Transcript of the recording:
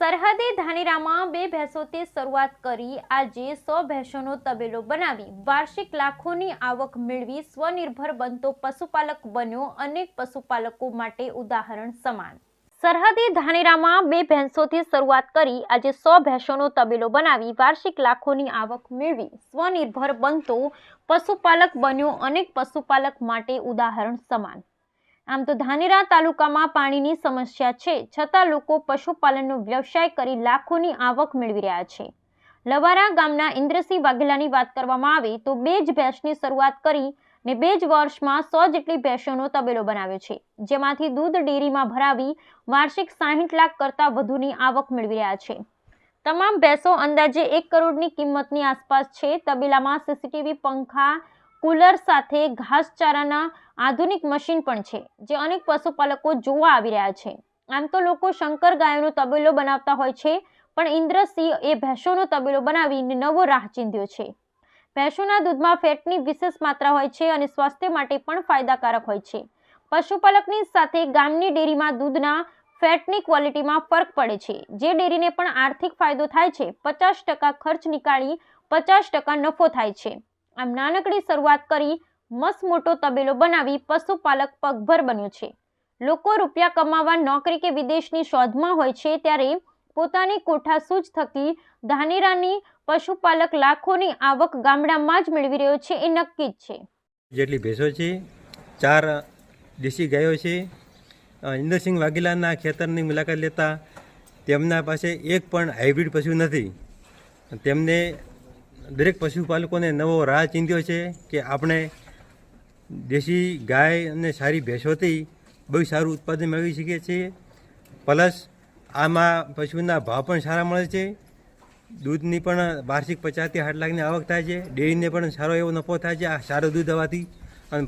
સરહદી ધાનેરામાં બે ભેંસોથી શરૂઆત કરી આજે સો ભેંસોનો તબેલો બનાવી. વાર્ષિક લાખોની આવક મેળવી સ્વનિર્ભર બનતો પશુપાલક બન્યો. અનેક પશુપાલકો માટે ઉદાહરણ સમાન. સરહદી ધાનેરામાં બે ભેંસોથી શરૂઆત કરી આજે સો ભેંસોનો તબેલો બનાવી. વાર્ષિક લાખોની આવક મેળવી સ્વનિર્ભર બનતો પશુપાલક બન્યો. અનેક પશુપાલક માટે ઉદાહરણ સમાન. આમ તો ધાનેરા તાલુકામાં પાણીની સમસ્યા છે, છતાં લોકો પશુપાલનનો વ્યવસાય કરી લાખોની આવક મેળવી રહ્યા છે. લવારા ગામના ઇન્દ્રસિંહ વાઘેલાની વાત કરવામાં આવે તો બે જ ભેંસની શરૂઆત કરી ને બે જ વર્ષમાં સો જેટલી ભેંસોનો તબેલો બનાવ્યો છે, જેમાંથી દૂધ ડેરીમાં ભરાવી વાર્ષિક સાહીઠ લાખ કરતાં વધુની આવક મેળવી રહ્યા છે. તમામ ભેંસો અંદાજે એક કરોડની કિંમતની આસપાસ છે, તબેલામાં સીસીટીવી પંખા કુલર સાથે ઘાસચારાના આધુનિક મશીન પણ છે, જે અનેક પશુપાલકો જોવા આવી રહ્યા છે. આમ તો લોકો શંકર ગાયોનો તબેલો બનાવતા હોય છે, પણ ઇન્દ્રસિંહ એ ભેંસોનો તબેલો બનાવીને નવો રાહ ચીંધ્યો છે. ભેંસોના દૂધમાં ફેટની વિશેષ માત્રા હોય છે અને સ્વાસ્થ્ય માટે પણ ફાયદાકારક હોય છે. પશુપાલકની સાથે ગામની ડેરીમાં દૂધના ફેટની ક્વોલિટીમાં ફરક પડે છે, જે ડેરીને પણ આર્થિક ફાયદો થાય છે. પચાસ ટકા ખર્ચ નીકાળી પચાસ ટકા નફો થાય છે. આમ નાનકડી શરૂઆત કરી મસ્ત મોટો તબેલો બનાવી પશુપાલક પગભર બન્યો છે. લોકો રૂપિયા કમાવા નોકરી કે વિદેશની શોધમાં હોય છે ત્યારે પોતાની કોઠાસૂઝ થકી ધાનેરાની પશુપાલક લાખોની આવક ગામડામાં જ મેળવી રહ્યો છે એ નક્કી જ છે. જેટલી ભેંસો છે, ચાર દેશી ગાયો છે ઇન્દ્રસિંહ વાઘેલાના ખેતરની મુલાકાત લેતા તેમના પાસે એક પણ હાઇબ્રિડ પશુ નથી. તેમને દરેક પશુપાલકોને નવો રાહ ચીંધ્યો છે કે આપણે દેશી ગાય અને સારી ભેંસોથી બહુ સારું ઉત્પાદન મેળવી શકીએ છીએ. પ્લસ આમાં પશુના ભાવ પણ સારા મળે છે. દૂધની પણ વાર્ષિક પચાસથી આઠ લાખની આવક થાય છે. ડેરીને પણ સારો એવો નફો થાય છે. આ સારું દૂધ આવવાથી અને